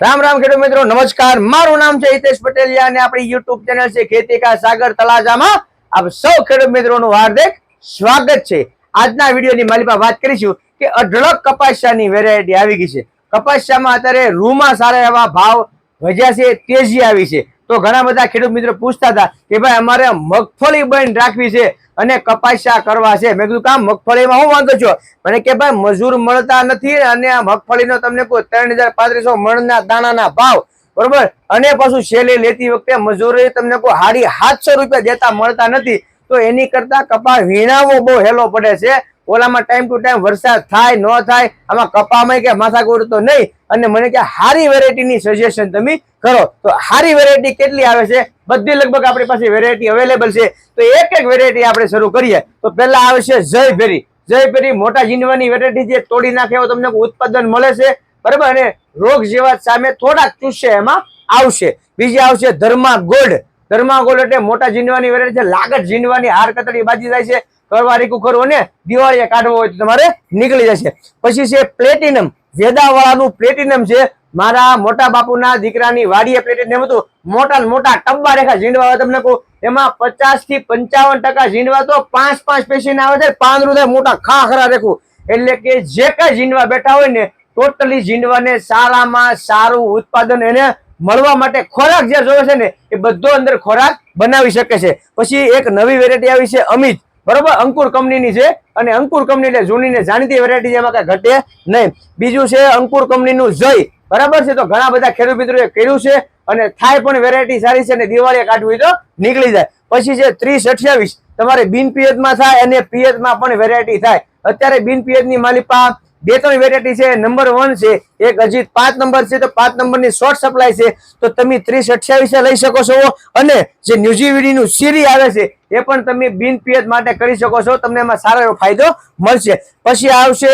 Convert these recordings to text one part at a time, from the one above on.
રામ રામ ખેડૂત મિત્રો, નમસ્કાર. મારું નામ છે હિતેશ પટેલિયા અને આપણી યુટ્યુબ ચેનલ છે ખેતી કા સાગર તલાજામાં આપ સૌ ખેડૂત મિત્રોનું હાર્દિક સ્વાગત છે. આજના વિડીયોની માલિકા વાત કરીશું કે અઢળક કપાસિયાની વેરાયટી આવી ગઈ છે. કપાસિયામાં અત્યારે રૂમાં સારા એવા ભાવ વધ્યા છે, તેજી આવી છે. તો ઘણા બધા ખેડૂત મિત્રો પૂછતા હતા કે ભાઈ અમારે મગફળી બંધ રાખવી છે અને કપાસિયા કરવા છે. મેં કીધું, કામ મગફળીમાં હું વાંધો છો? મને કે, ભાઈ, મજૂર મળતા નથી અને આ મગફળીનો તમને કોઈ ત્રણ હજાર પાંત્રીસો મણના દાણાના ભાવ. બરોબર? અને પાછું શેલી લેતી વખતે મજૂરી તમને કોઈ હાડી સાતસો રૂપિયા દેતા મળતા નથી. તો એની કરતા કપાસ વીણાવો બહુ હેલો પડે છે. ઓલામાં ટાઈમ ટુ ટાઈમ વરસાદ થાય, ન થાય, આમાં કપામાં કે માથાકૂર તો નહીં. અને મને કે હારી વેરાયટીની સજેશન તમે કરો. તો હારી વેરાયટી કેટલી આવે છે? બધી લગભગ આપણી પાસે વેરાયટી અવેલેબલ છે. તો એક એક વેરાયટી આપણે શરૂ કરીએ. તો પહેલા આવે છે જય ભેરી. જય ભેરી મોટા જીનવાની વેરાયટી જે તોડી નાખે એવું તમને ઉત્પાદન મળે છે. બરાબર? અને રોગ જેવા સામે થોડાક ચૂસશે એમાં આવશે. બીજી આવશે ધર્મા ગોલ્ડ ધર્મા ગોલટે મોટા ઝીંડવાની વેરાયટી છે, લાગત ઝીંડવાની હાર કતરી બાજી જાય છે કરવા રીકું કરવું ને દિવાળીએ કાઢવો હોય તો તમારે નીકળી જશે પછી છે પ્લેટિનમ વેદાવાળાનું પ્લેટિનમ છે. મારા મોટા બાપુના દીકરાની વાડીએ પ્લેટિનમ હતું. મોટા મોટા ટબ્બા રેખા ઝીંડવા તમને કહું. એમાં પચાસથી પંચાવન ટકા ઝીંડવા તો પાંચ પાંચ પેશીને આવે છે. પાંદરું થાય મોટા ખાખરા રેખું. એટલે કે જે કઈ ઝીંડવા બેઠા હોય ને ટોટલી ઝીંડવાને સારામાં સારું ઉત્પાદન એને મળવા માટે ખોરાક જે જોવે છે ને, એ બધો અંદર ખોરાક બનાવી શકે છે. પછી એક નવી વેરાયટી આવી છે અમિત. બરોબર? અંકુર કંપનીની છે. અને અંકુર કંપની એટલે જૂની જાણીતી વેરાયટી જેમાં કઈ ઘટે નહીં. બીજું છે અંકુર કંપનીનું જય. બરાબર છે? તો ઘણા બધા ખેડૂત મિત્રોએ કર્યું છે અને થાય પણ વેરાયટી સારી છે અને દિવાળીએ કાઢવી તો નીકળી જાય. પછી છે ત્રીસ અઠ્યાવીસ. તમારે બિન પિયતમાં થાય અને પિયતમાં પણ વેરાયટી થાય. અત્યારે બિન પિયતની માલિપા બે ત્રણ વેરાયટી છે નંબર વન છે, એક હજી પાંચ નંબર છે, તો પાંચ નંબરની શોર્ટ સપ્લાય છે, તો તમે ત્રીસ અઠ્યાવીસે લઈ શકો છો. અને જે ન્યુઝીવીડીનું સીરી આવે છે, એ પણ તમે બિન પિયત માટે કરી શકો છો. તમને એમાં સારો એવો ફાયદો મળશે. પછી આવશે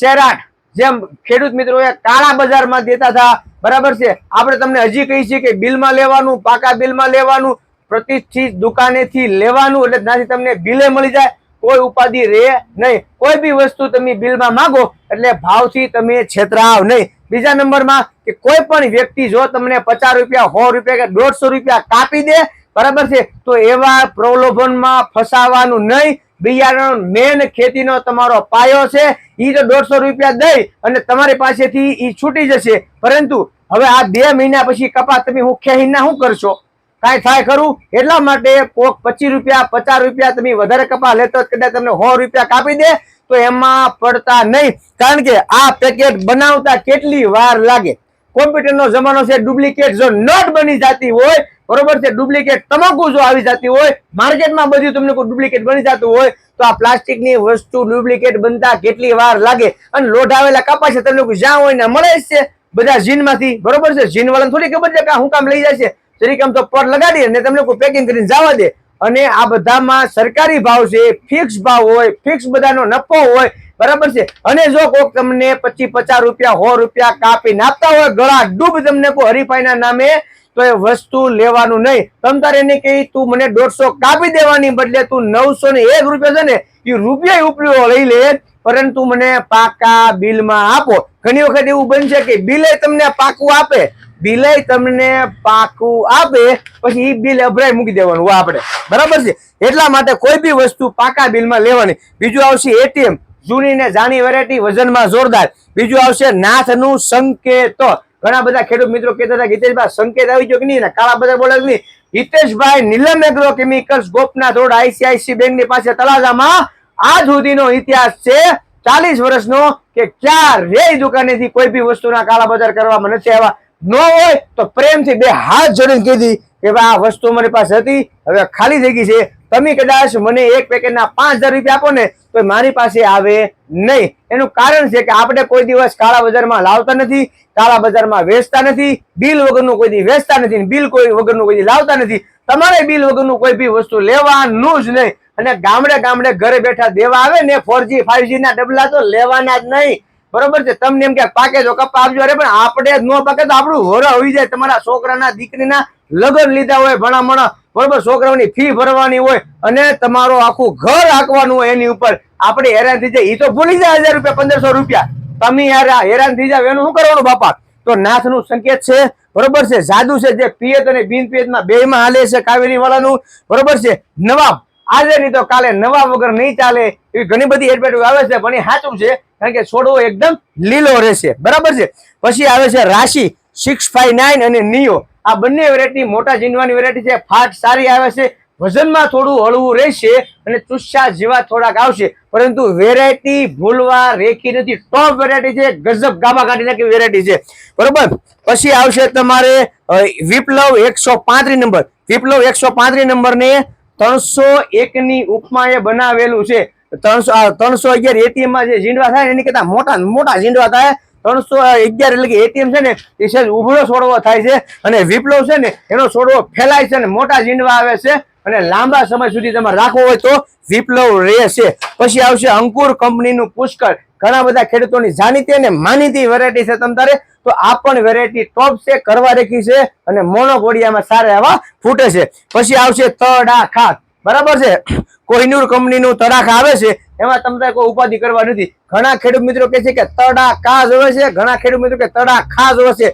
શેરાટ. જેમ ખેડૂત મિત્રોએ કાળા બજારમાં દેતા હતા, બરાબર છે? આપણે તમને હજી કહી છીએ કે બિલમાં લેવાનું, પાકા બિલમાં લેવાનું પ્રતિષ્ઠિત દુકાનેથી લેવાનું, એટલે ત્યાંથી તમને બિલે મળી જાય. કોઈ ઉપાધિ રહે નહીં. કોઈ બી વસ્તુ તમે બિલમાં માંગો, એટલે ભાવથી તમે છેતરાવ નહીં. બીજા નંબરમાં કે કોઈ પણ વ્યક્તિ જો તમને પચાસ રૂપિયા, સો રૂપિયા કે દોઢસો રૂપિયા કાપી દે, બરાબર છે, તો એવા પ્રલોભનમાં ફસાવાનું નહીં. બિયારણ મેન ખેતીનો તમારો પાયો છે એ તો દોઢસો રૂપિયા દઈ અને તમારી પાસેથી એ છૂટી જશે. પરંતુ હવે આ બે મહિના પછી કપાસ તમે હું ખેહીના શું કરશો? કાંઈ થાય ખરું? એટલા માટે કોક પચીસ રૂપિયા, પચાસ રૂપિયા તમે વધારે કપા લેતો કદાચ તમને સો રૂપિયા કાપી દે, તો એમાં પડતા નહીં. કારણ કે આ પેકેટ બનાવતા કેટલી વાર લાગે. કોમ્પ્યુટરનો જમાનો છે, ડુપ્લિકેટ જો નોટ બની જતી હોય, બરોબર છે, ડુપ્લિકેટ તમાકુ જો આવી જતી હોય, માર્કેટમાં બધું તમને કોઈ ડુપ્લિકેટ બની જતું હોય, તો આ પ્લાસ્ટિકની વસ્તુ ડુપ્લિકેટ બનતા કેટલી વાર લાગે. અને લોઢાવેલા કપાસ છે, તમને જ્યાં હોય ને મળે છે, બધા જીનમાંથી. બરોબર છે જીન વાળાને થોડી ખબર છે કે શું કામ લઈ જાય છે? જરીક આમ તો પર લગાડી અને તમને કોઈ પેકિંગ કરીને જવા દે. અને આ બધામાં સરકારી ભાવ છે ફિક્સ ભાવ હોય ફિક્સ બધાનો નફો હોય, બરાબર છે? અને જો કોક તમને પચીસ પચાસ રૂપિયા, સો રૂપિયા કાપીને આપતા હોય, ગળા ડૂબ તમને કોઈ હરીફાઈના નામે, તો એ વસ્તુ લેવાનું નહીં. તમ તારે એને કહી, તું મને દોઢસો કાપી દેવાની બદલે તું નવસો ને એક રૂપિયા છે ને, એ રૂપિયા ઉપરીઓ લઈ લે, પરંતુ મને પાકા બિલમાં આપો. ઘણી વખત એવું બનશે કે બિલે તમને પાકું આપે બિલે તમને પાકું આપે, પછી એ બિલ અભરાય મૂકી દેવાનું આપણે. બરાબર છે? એટલા માટે કોઈ બી વસ્તુ પાકા બિલમાં લેવાની. બીજું આવશે એટીએમ. જૂની ને જાણી વેરાયટી વજનમાં જોરદાર. બીજું આવશે નાથનું સંકેતો. ઘણા બધા ખેડૂત મિત્રો કહેતા હતા કે હિતેશભાઈ, સંકેત આવી ગયો કે નહીં? કાળા બધા બોલે નહીં Hiteshbhai Neelam agro chemicals Gopnath road ICICI બેંકની પાસે તળાજામાં આજ સુધીનો ઇતિહાસ છે. ચાલીસ વર્ષનો કે ક્યારે દુકાનેથી કોઈ બી વસ્તુના કાળા બજાર કરવામાં નથી આવ્યા. ન હોય તો પ્રેમથી બે હાથ જોડીને કીધી કે ભાઈ, આ વસ્તુ મારી પાસે હતી, હવે ખાલી થઈ ગઈ છે. તમે કદાચ મને એક પેકેટના પાંચ હજાર રૂપિયા આપો ને, તો મારી પાસે આવે નહીં. એનું કારણ છે કે આપણે કોઈ દિવસ કાળા બજારમાં લાવતા નથી, કાળા બજારમાં વેચતા નથી, બિલ વગરનું કોઈ દી વેચતા નથી, બિલ કોઈ વગરનું કોઈ દી લાવતા નથી. તમારે બિલ વગરનું કોઈ બી વસ્તુ લેવાનું જ નહીં. અને ગામડે ગામડે ઘરે બેઠા દેવા આવે ને ફોરજી ફાઈવજી ના ડબલા તો લેવાના જ નહીં. બરોબર છે? તમને એમ કે પાકે જો કપા આપજો અરે પણ આપણે ન પાકે તો આપણું હોરા હોઈ જાય. તમારા છોકરાના દીકરીના લગ્ન લીધા હોય, ભણામણા. બરોબર? છોકરાઓની ફી ભરવાની હોય અને તમારો આખું ઘર હાંકવાનું હોય એની ઉપર. આપણે હેરાન થઈ જાય. એ તો ભૂલી જાય હજાર રૂપિયા, પંદરસો રૂપિયા. તમે યાર હેરાન થઈ જાવ એનું શું કરવાનું બાપા? તો નાથનું સંકેત છે. બરોબર છે? જાદુ છે જે પિયત અને બિન પિયતમાં બેયમાં હાલે છે કાવેરી વાળાનું બરોબર છે? નવાબ. આજે નહીં તો કાલે નવા વગર નહીં ચાલે. એવી ઘણી બધી એડવર્ટાઈઝ આવે છે. પણ એ સાચું છે કારણ કે છોડવો એકદમ લીલો રહેશે. બરાબર છે? પછી આવે છે રાશિ સિક્સ ફાઈવ નાઇન અને નિયો. આ બંને વેરાયટી મોટા જીનવાની વેરાયટી છે. ફાટ સારી આવે છે. વજનમાં થોડું હળવું રહેશે અને ચુસ્સા જેવા થોડાક આવશે. પરંતુ વેરાયટી ભૂલવા રેખી નથી. ટોપ વેરાયટી છે. ગજબ ગાબા કાઢી નાખી વેરાયટી છે. બરોબર? પછી આવશે તમારે વિપ્લવ એકસો પાંત્રીસ નંબર. વિપ્લવ એકસો પાંત્રીસ નંબર ને ત્રણસો એકની ઉપમાએ બનાવેલું છે. ત્રણસો ત્રણસો અગિયાર એટીએમમાં જે ઝીંડવા થાય એની કરતા મોટા મોટા ઝીંડવા થાય. ત્રણસો અગિયાર એટલે કે એટીએમ છે ને, એ સહેજ ઉભરો છોડવો થાય છે. અને વિપ્લવ છે ને, એનો છોડવો ફેલાય છે અને મોટા ઝીંડવા આવે છે. અને લાંબા સમય સુધી તમે રાખવો હોય તો વિપ્લવ રહેશે. પછી આવશે અંકુર કંપનીનું પુષ્કળ. ઘણા બધા ખેડૂતોની જાણીતી અને માનીતી વેરાયટી છે તમ તારે. તો આ પણ વેરાયટી ટોપ છે, કરવા રેખી છે અને મોનોકોડિયામાં સારા એવા ફૂટે છે. પછી આવશે તડા ખાત બરાબર છે? કોહિનૂર કંપનીનું તડાખ આવે છે. એમાં તમને કોઈ ઉપાધિ કરવા નથી. ઘણા ખેડૂત મિત્રો કહે છે કે તડાકા જ હોય છે. ઘણા ખેડૂત મિત્રો કે તડાખા જ હોય છે.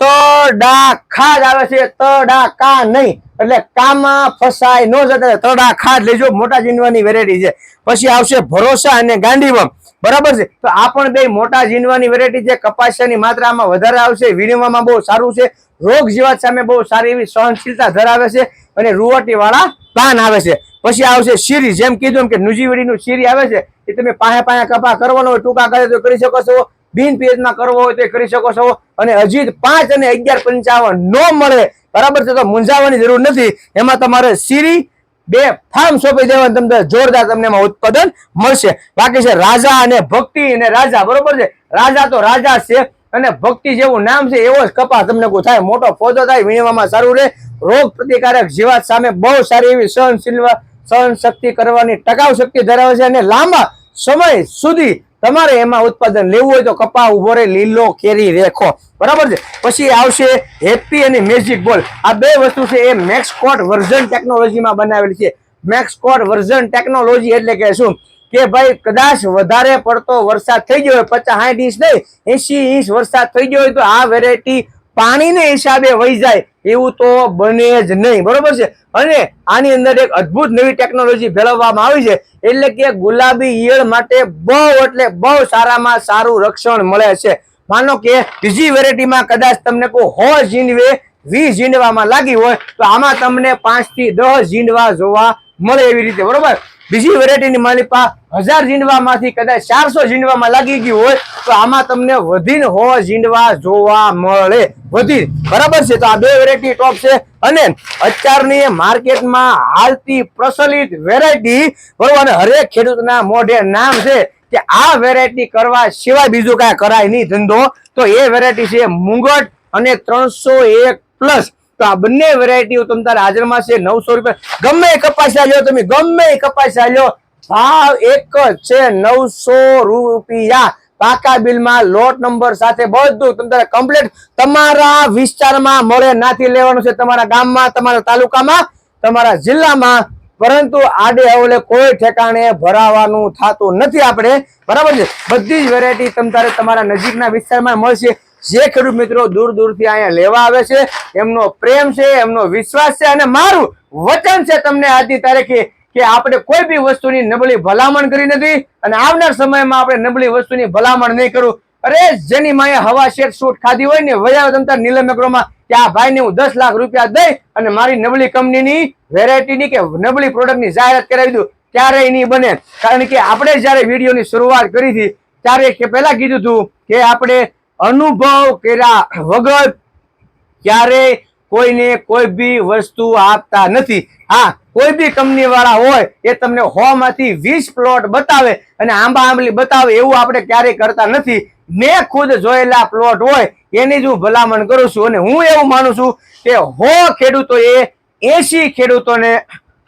તડા ખા જ આવે છે. તડાકા નહીં. એટલે કામાં ફસાય ન જતા તડા ખા જ લેજો. મોટા જીનવાની વેરાયટી છે. પછી આવશે ભરોસા અને ગાંધીવમ બરાબર છે? તો આ પણ બે મોટા જીનવાની વેરાયટી છે. કપાસિયાની માત્રામાં વધારે આવશે. વીણવામાં બહુ સારું છે. રોગ જીવાત સામે બહુ સારી એવી સહનશીલતા ધરાવે છે. અને રૂવટી વાળા પાન આવે છે. પછી આવશે શીરી. જેમ કીધું એમ કે નુજીવડીનું શીરી આવે છે, એ તમે પાયા પાયા કપા કરવાનો હોય, ટૂંકા કરે તો કરી શકો છો. બિન પેજમાં કરવો હોય તો કરી શકો છો. અને હજી પાંચ અને અગિયાર પંચાવન નો મળે. બરાબર છે? તો મૂંઝાવાની જરૂર નથી. એમાં તમારે શીરી બે ફાર્મ સોંપી દેવાનું તમને જોરદાર તમને એમાં ઉત્પાદન મળશે. બાકી છે રાજા અને ભક્તિ અને રાજા. બરોબર છે? રાજા તો રાજા છે અને ભક્તિ જેવું નામ છે, એવો જ કપા તમને થાય. મોટો ફોજો થાય, વીણવામાં સારું રહે. રોગ પ્રતિકારક જીવાત સામે બહુ સારી એવી સહનશીલ સહન શક્તિ કરવાની ટકાઉ શક્તિ ધરાવે છે અને લાંબા સમય સુધી તમારે એમાં ઉત્પાદન લેવું હોય તો કપા ઊભો રહે, લીલો, કેરી, રેખો. બરાબર છે? પછી આવશે હેપી અને મેજિક બોલ. આ બે વસ્તુ છે એ મેક્સકોટ વર્ઝન ટેકનોલોજીમાં બનાવેલી છે. મેક્સકોટ વર્ઝન ટેકનોલોજી એટલે કે શું? કે ભાઈ કદાચ વધારે પડતો વરસાદ થઈ ગયો હોય, પચાસ સાઠ ઇંચ નહીં એસી ઇંચ વરસાદ થઈ ગયો હોય તો આ વેરાયટી પાણીને હિસાબે વહી જાય એવું તો બને જ નહીં. બરોબર છે? અને આની અંદર એક અદ્ભુત નવી ટેકનોલોજી ફેલાવવામાં આવી છે. એટલે કે ગુલાબી ઈયળ માટે બહુ એટલે બહુ સારામાં સારું રક્ષણ મળે છે. માનો કે બીજી વેરાયટીમાં કદાચ તમને કોઈ હો ઝીંડવે વીસ ઝીંડવામાં લાગી હોય તો આમાં તમને પાંચથી દસ ઝીંડવા જોવા મળે એવી રીતે. બરોબર? બીજી વેરાયટીની માલિપા હજાર ઝીંડવામાંથી કદાચ ચારસો ઝીંડવામાં લાગી ગયું હોય, તો આમાં તમને વધીને હો ઝીંડવા જોવા મળે. વધી. બરાબર છે? તો આ બે વેરાયટી ટોપ છે. અને અત્યારની માર્કેટમાં હાલતી પ્રચલિત વેરાયટી, બરોબર? અને હરેક ખેડૂતના મોઢે નામ છે કે આ વેરાયટી કરવા સિવાય બીજું કાંઈ કરાય નહીં ધંધો. તો એ વેરાયટી છે મુંગટ અને ત્રણસો એક પ્લસ તો આ બંને વેરાયટીઓ તમ તારે હાજરમાં છે નવસો રૂપિયા. ગમે એ કપાસ લ્યો તમે, ગમે એ કપાસ લ્યો. ભાવ એક જ છે નવસો રૂપિયા. પાકા બિલમાં લોટ નંબર સાથે બધું તમારે કમ્પ્લીટ તમારા વિસ્તારમાં મળે નાથી લેવાનું છે તમારા ગામમાં, તમારા તાલુકામાં, તમારા જિલ્લામાં. પરંતુ આડે અવલે કોઈ ઠેકાણે ભરાવાનું થતું નથી આપણે. બરાબર છે? બધી જ વેરાયટી તમ તારે તમારા નજીકના વિસ્તારમાં મળશે. જે ખેડૂત મિત્રો દૂર દૂરથી અહીંયા લેવા આવે છે, એમનો પ્રેમ છે, એમનો વિશ્વાસ છે અને મારું વચન છે તમને આજની તારીખે કે આપણે કોઈ બી વસ્તુની નબળી ભલામણ કરી નથી અને આવનાર સમયમાં આપણે નબળી વસ્તુની ભલામણ નહીં કરું. અરે, જેની માએ હવા, શેર શૂટ ખાધી હોય ને, વયા તમતા નીલમ મેક્રોમાં કે આ ભાઈને હું દસ લાખ રૂપિયા દઈ અને મારી નબળી કંપનીની વેરાયટીની કે નબળી પ્રોડક્ટની જાહેરાત કરાવી દઉં. ક્યારેય નહીં બને. કારણ કે આપણે જ્યારે વિડીયોની શરૂઆત કરી હતી, ત્યારે કે પહેલા કીધું હતું કે આપણે અનુભવ કર્યા વગર ક્યારેય કોઈને કોઈ બી વસ્તુ આપતા નથી. હા, કોઈ બી કંપની વાળા હોય એ તમને હો માંથી વીસ પ્લોટ બતાવે અને આંબા આંબલી બતાવે એવું આપણે ક્યારેય કરતા નથી. મેં ખુદ જોયેલા પ્લોટ હોય એની જ હું ભલામણ કરું છું અને હું એવું માનું છું કે હો ખેડૂતો એ એસી ખેડૂતોને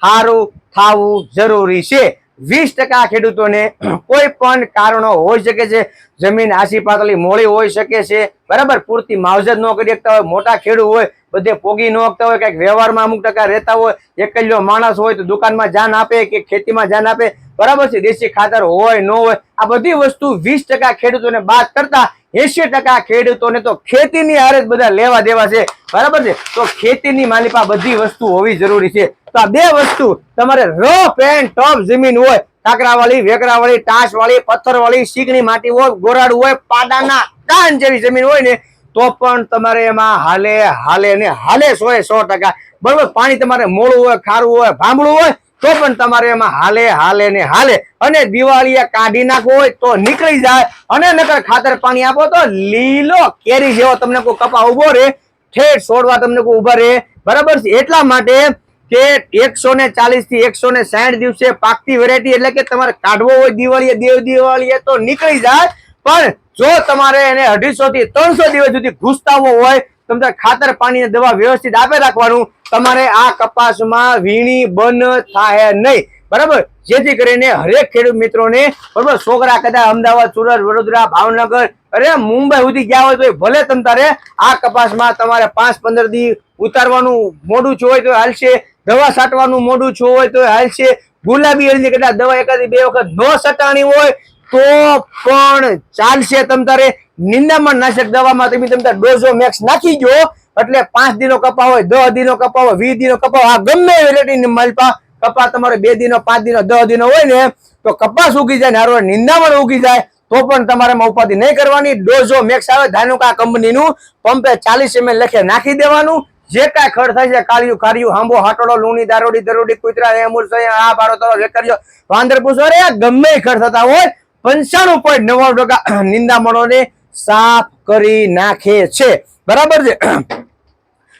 સારું થવું જરૂરી છે. વીસ ટકા ખેડૂતોને કોઈ પણ કારણો હોઈ શકે છે. જમીન આસી પાતળી મોડી હોઈ શકે છે. બરાબર? પૂરતી માવજત ન કરી શકતા હોય, મોટા ખેડૂત હોય, બધે પોગી ન શકતા હોય કંઈક વ્યવહારમાં અમુક ટકા રહેતા હોય, એકલ્યો માણસ હોય તો દુકાનમાં જાન આપે કે ખેતીમાં જાન આપે. બરાબર છે? દેશી ખાતર હોય, ન હોય, આ બધી વસ્તુ વીસ ટકા ખેડૂતોને બાદ કરતા એસી ટકા ખેડૂતોને તો ખેતીની હારે જ બધા લેવા દેવા છે. બરાબર છે? તો ખેતીની માલિપા બધી વસ્તુ હોવી જરૂરી છે. તો આ બે વસ્તુ તમારે રફ એન્ડ ટોપ જમીન હોય. કાંકરાવાળી વેકરાવાળી, ટાસવાળી, પથ્થરવાળી શીકણી માટી હોય, ગોરાડું હોય, પાડાના કાન જેવી જમીન હોય ને, તો પણ તમારે એમાં હાલે હાલે ને હાલે સો એ સો ટકા. બરોબર? પાણી તમારે મોળું હોય, ખારું હોય, ભાંભળું હોય તો પણ તમારે એમાં હાલે હાલે ને હાલે. અને દિવાળીએ કાઢી નાખવું હોય તો નીકળી જાય. અને નકર ખાતર પાણી આપો તો લીલો કેરી જેવો તમને કોઈ કપા ઊભો રહે ઠેઠ છોડવા તમને કોઈ ઊભા રહે બરાબર છે? એટલા માટે કે એકસો ને ચાલીસથી એકસો ને સાઠ દિવસે પાકતી વેરાયટી એટલે કે તમારે કાઢવો હોય દિવાળીએ દેવ દિવાળીએ તો નીકળી જાય. પણ જો તમારે એને અઢીસો થી ત્રણસો દિવસ સુધી ઘૂસતાવો હોય તમારે ખાતર પાણી દવા વ્યવસ્થિત આપે રાખવાનું. તમારે આ કપાસમાં વીણી બન થાય નહીં. બરાબર? જેથી કરીને હરેક ખેડૂત મિત્રોને, બરાબર? છોકરા કદાચ અમદાવાદ, સુરત, વડોદરા, ભાવનગર, અરે મુંબઈ સુધી ગયા હોય તો ભલે તમ તારે આ કપાસમાં તમારે પાંચ પંદર દી ઉતારવાનું મોડું છું હોય તો હાલશે. દવા છાંટવાનું મોડું છું હોય તો હાલશે. ગુલાબી હળદી કદાચ દવા એકાદી બે વખત ન સટાણી હોય તો પણ ચાલશે તમ તારે. નિંદામણ નાશક દવામાં તમે તમે ડોઝો મેક્સ નાખી ગયો એટલે પાંચ દિનો કપા હોય દસ દિનો કપા હોય, વીસ દિનો કપા આ ગમે વેરાયટી માલપા. કપા તમારે બે દિનો, પાંચ દિનો દસ દિનો હોય ને, તો કપાસ ઉગી જાય ને હારો નિંદામણ ઉગી જાય, તો પણ તમારે ઉપાધિ નહીં કરવાની. ડોઝો મેક્સ આવે ધાનુકા કંપનીનું પંપે ચાલીસ એમએલ લખે, નાખી દેવાનું. જે કાંઈ ખડ થાય છે, કાળિયું, ખારિયું હાંબો હાટોડો, લૂણી, દારોડી, દરોડી, કુતરા એમુર આ બારો તરો વેકરજો વાંદર પૂછો અરે ગમે ખડ થતા હોય, પંચાણું પોઈન્ટ નવ્વાણું ટકા નિંદામણોને સાફ કરી નાખે છે. બરાબર છે?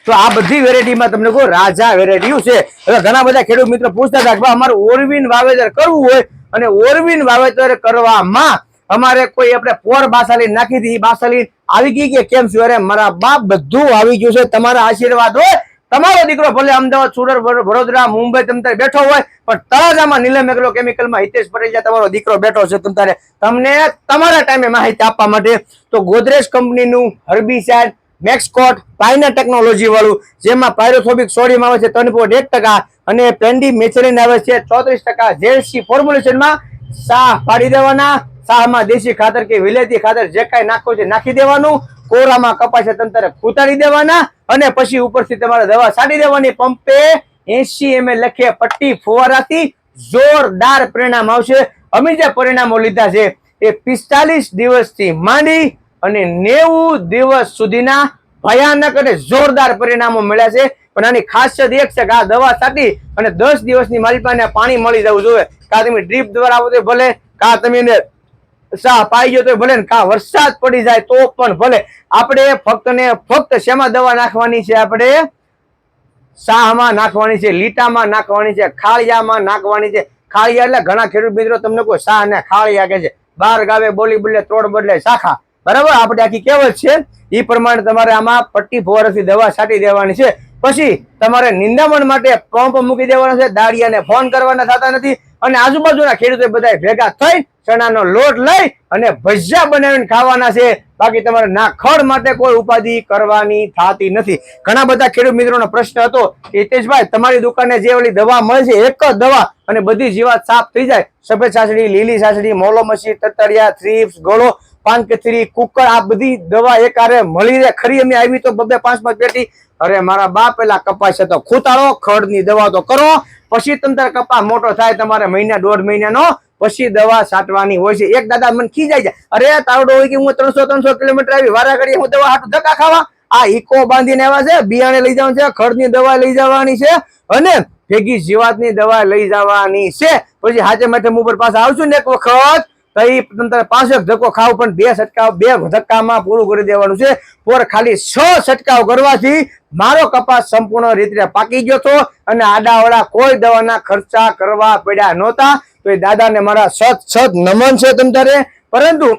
તો આ બધી વેરાયટીમાં તમને કહું, રાજા વેરાયટીઓ છે. હવે ઘણા બધા ખેડૂત મિત્રો પૂછતા હતા કે અમારે ઓરવીન વાવેતર કરવું હોય અને ઓરવીન વાવેતર કરવામાં અમારે કોઈ આપણે પોર બાસાલી નાખી હતી બાસાલી આવી ગઈ કે કેમ શું? અરે મારા બાપ બધું આવી ગયું છે, તમારા આશીર્વાદ હોય. તમારો દીકરો ભલે અમદાવાદ, સુરત વડોદરા, મુંબઈ તમ તારે બેઠો હોય, પણ તળાજામાં નીલમ એગ્રો કેમિકલમાં હિતેશ પટેલ તમારો દીકરો બેઠો છે તમ તારે તમને તમારા ટાઈમે માહિતી આપવા માટે તો ગોદરેજ કંપનીનું હર્બીસાઇડ મેક્સકોટ પાઇના ટેકનોલોજી વાળું, જેમાં પાયરોથોબિક સોડિયમ આવે છે ત્રણ પોઈન્ટ એક ટકા અને પેન્ડી મેચરીન આવે છે ચોત્રીસ ટકા જેલસી ફોર્મ્યુલેશનમાં સાહ પાડી દેવાના. સાહમાં દેશી ખાતર કે વિલેતી ખાતર જે કાંઈ નાખવું છે નાખી દેવાનું. કોરામાં કપાસે તંતરે ખૂતાડી દેવાના અને પછી ઉપરથી તમારે દવા છાંટી દેવાની. પંપે એસી એમ લખે પટ્ટી ફુવારાથી જોરદાર પરિણામ આવશે. અમે જે પરિણામો લીધા છે એ પિસ્તાલીસ દિવસથી માંડી અને નેવું દિવસ સુધીના ભયાનક અને જોરદાર પરિણામો મળ્યા છે. પણ આની ખાસિયત એક છે કે આ દવા છાંટી અને દસ દિવસની મારી પાસે પાણી મળી જવું જોઈએ. કા તમે ડ્રીપ દ્વારા આવો તો ભલે, કા તમે એને સા પાઈ ગયો તો ભલે ને, કા વરસાદ પડી જાય તો પણ ભલે. આપણે ફક્ત ને ફક્ત શેમાં દવા નાખવાની છે આપણે? શાહમાં નાખવાની છે, લીટામાં નાખવાની છે, ખાળિયામાં નાખવાની છે. ખાળિયા એટલે ઘણા ખેડૂત મિત્રો તમને કોઈ શાહ ને ખાળિયા કે છે. બાર ગાવે બોલી બદલે ત્રોડ બદલે, શાખા. બરાબર? આપણે આખી કહેવત છે. એ પ્રમાણે તમારે આમાં પટ્ટી ફોરસથી દવા છાંટી દેવાની છે. પછી તમારે નિંદામણ માટે પંપ મૂકી દેવાનો છે. દાળિયાને ફોન કરવાના થતા નથી. અને આજુબાજુના ખેડૂતો બધા ભેગા થઈ ચણાનો લોટ લઈ અને ભજીયા બનાવીને ખાવાના છે. બાકી તમારે ના ખડ માટે કોઈ ઉપાધિ કરવાની થતી નથી. ઘણા બધા ખેડૂત મિત્રોનો પ્રશ્ન હતો હિતેશભાઈ, તમારી દુકાને જે ઓલી દવા મળે છે, એક જ દવા? અને બધી જીવાત સાફ થઈ જાય. સફેદ સાસડી લીલી સાસડી મોલો મસી, તતરિયા, થ્રીપ્સ, ગોળો પાન કચરી કુકર આ બધી દવા એક આરે મળી રહે. ખરી અમે આવી તો બબે પાંચ પાંચ પેટી. અરે મારા બાપ પેલા કપાસ છે તો ખૂતાડો ખડની દવા તો કરો. પછી તંત્ર કપા મોટો થાય તમારે મહિના, દોઢ મહિનાનો. પછી દવા છાંટવાની હોય છે. એક દાદા મને ખીજાઈ જાય. અરે તાવડો હોય કે હું ત્રણસો ત્રણસો કિલોમીટર આવી વારા ઘડી હું દવા હાટું ધક્કા ખાવા. આ ઈકો બાંધીને આવ્યા છે, બિયાણે લઈ જવાનું છે, ખડની દવા લઈ જવાની છે અને ભેગી જીવાતની દવા લઈ જવાની છે. પછી હાજે માટે ઉપર પાસે આવશું ને એક વખત. તો એ તંત્ર પાંચેક ધક્કો ખાવ, પણ બે છટકાવ, બે ધક્કામાં પૂરું કરી દેવાનું છે. પોર ખાલી છ છટકાવ કરવાથી મારો કપાસ સંપૂર્ણ રીતે પાકી ગયો હતો અને આડાવાળા કોઈ દવાના ખર્ચા કરવા પડ્યા નહોતા. તો એ દાદાને મારા સત સત નમન છે તમ તારે પરંતુ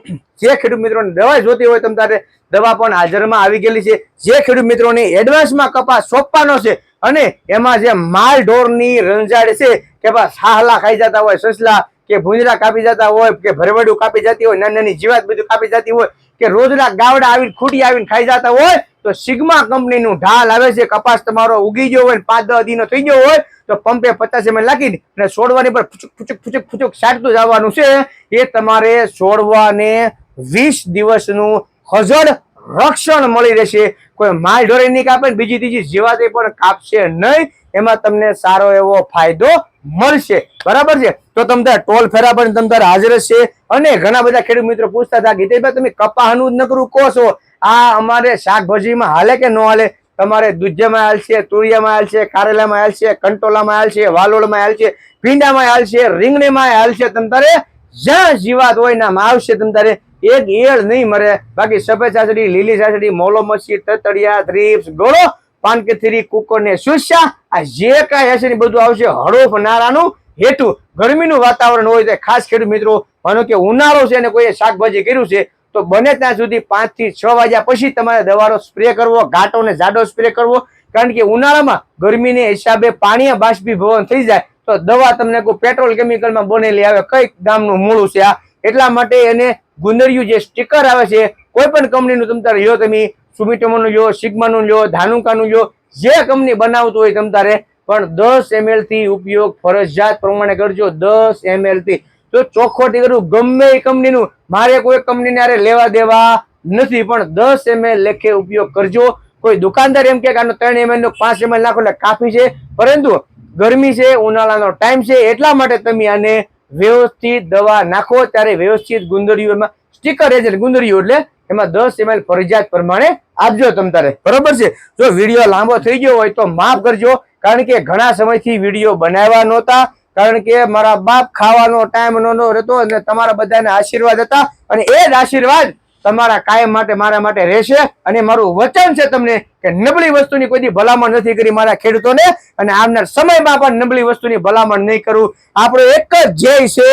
જે ખેડૂત મિત્રોને દવા જોતી હોય તમ તારે દવા પણ હાજરમાં આવી ગયેલી છે. જે ખેડૂત મિત્રોને એડવાન્સમાં કપાસ સોંપવાનો છે અને એમાં જે માલ ઢોરની રંજાડ છે, કે બસ હાહલા ખાઈ જતા હોય, સસલા કે ભૂંજરા કાપી જતા હોય, કે ભરવડું કાપી જતી હોય, નાની નાની જીવાત બધું કાપી જતી હોય, કે રોજના ગાવડા આવીને, ખૂટી આવીને ખાઈ જતા હોય, તો સિગ્મા કંપનીનું ઢાલ આવે છે, કપાસ તમારો ઉગી ગયો હોય પાંચ દસ દિનો થઈ ગયો હોય, તો પંપે પચાસ એમ લાગી અને છોડવાની પર ફૂચુક ફૂચુક ફૂચુક ફૂચુક જવાનું છે. એ તમારે છોડવાને વીસ દિવસનું હજળ રક્ષણ મળી રહેશે. કોઈ માલ ઢોરે નહીં કાપે બીજી ત્રીજી જીવાતે પણ કાપશે નહીં. એમાં તમને સારો એવો ફાયદો મળશે. બરાબર છે? તો તમ ટોલ ફેરા પણ તમ હાજર છે અને ઘણા બધા ખેડૂત મિત્રો પૂછતા હતા કે હિતેશભાઈ તમે કપાહનું જ નકરું કહો છો. આ અમારે શાકભાજીમાં હાલે કે ન હાલે? તમારે દૂધ્યમાં તુળિયામાં તુરિયામાં હાલશે કારેલામાં હાલશે કંટોલામાં હાલ છે વાલોડમાં વાલોળમાં હાલશે ભીંડામાં હાલશે રીંગણીમાં હાલશે તમ તારે જ્યાં જીવાત હોય નામ આવશે તમ તારે એક એળ નહીં મરે. બાકી સફેદ સાસડી, લીલી સાસડી, મોલો મચ્છી તતડિયા થ્રીપ્સ ગોળો, પાનકેથરી કુકર ને સુસ્યા. આ જે કાંઈ હશે ને બધું આવશે હળોફ નારાનું હેતુ. ગરમીનું વાતાવરણ હોય તો ખાસ ખેડૂત મિત્રો, માનો કે ઉનાળો છે અને કોઈએ શાકભાજી કર્યું છે, તો બને ત્યાં સુધી પાંચથી છ વાગ્યા પછી તમારે દવાનો સ્પ્રે કરવો ઘાટો ને જાડો સ્પ્રે કરવો. કારણ કે ઉનાળામાં ગરમીને હિસાબે પાણી બાષ્પીભવન થઈ જાય. તો દવા તમને કોઈ પેટ્રોલ કેમિકલમાં બનેલી આવે કઈ ગામનું મૂળું છે આ. એટલા માટે એને ગુંદરિયું જે સ્ટીકર આવે છે, કોઈ પણ કંપનીનું તમ તારે લો તમે, સુમિટોમોનું લો સિગ્માનું લો ધાનુકાનું લો જે કંપની બનાવતું હોય તમ તારે, પણ દસ એમએલથી ઉપયોગ ફરજિયાત પ્રમાણે કરજો, દસ એમએલથી. તો ચોખ્ખોટી કરું, ગમે એ કંપનીનું મારે કોઈ કંપનીને અરે લેવા દેવા નથી, પણ દસ એમએલ લેખે ઉપયોગ કરજો. કોઈ દુકાનદાર એમ કે આનો ત્રણ એમએલ નો, પાંચ એમએલ નાખો એટલે કાફી છે, પરંતુ ગરમી છે, ઉનાળાનો ટાઈમ છે, એટલા માટે તમે આને વ્યવસ્થિત દવા નાખો ત્યારે વ્યવસ્થિત ગુંદરીયું એમાં સ્ટીકર છે ગુંદરીયું એટલે એમાં દસ એમએલ ફરજિયાત પ્રમાણે આપજો તમ તારે. બરોબર છે? જો વીડિયો લાંબો થઈ ગયો હોય તો માફ કરજો, કારણ કે ઘણા સમયથી વીડિયો બનાવ્યા નહોતા, કારણ કે મારા બાપ ખાવાનો ટાઈમ નો રહેતો અને તમારા બધાને આશીર્વાદ હતા અને એ જ આશીર્વાદ તમારા કાયમ માટે, મારા માટે રહેશે અને મારું વચન છે તમને કે નબળી વસ્તુની કોઈ ભલામણ નથી કરી મારા ખેડૂતોને અને આવનાર સમયમાં પણ નબળી વસ્તુની ભલામણ નહીં કરું. આપણો એક જ ધ્યેય છે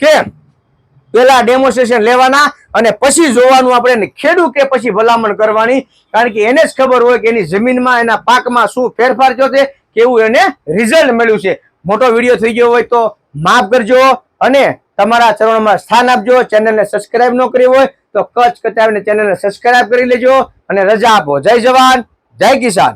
કે પેલા ડેમોન્સ્ટ્રેશન લેવાના અને પછી જોવાનું આપણે ખેડૂત કે પછી ભલામણ કરવાની. કારણ કે એને જ ખબર હોય કે એની જમીનમાં, એના પાકમાં શું ફેરફાર થયો છે, કેવું એને રિઝલ્ટ મળ્યું છે. મોટો વીડિયો થઈ ગયો હોય તો માફ કરજો અને તમારા ચરણમાં સ્થાન આપજો. ચેનલને સબસ્ક્રાઈબ ન કરી હોય તો કચ્છ કચાવીને ચેનલને સબસ્ક્રાઇબ કરી લેજો અને રજા આપો. જય જવાન જય કિસાન.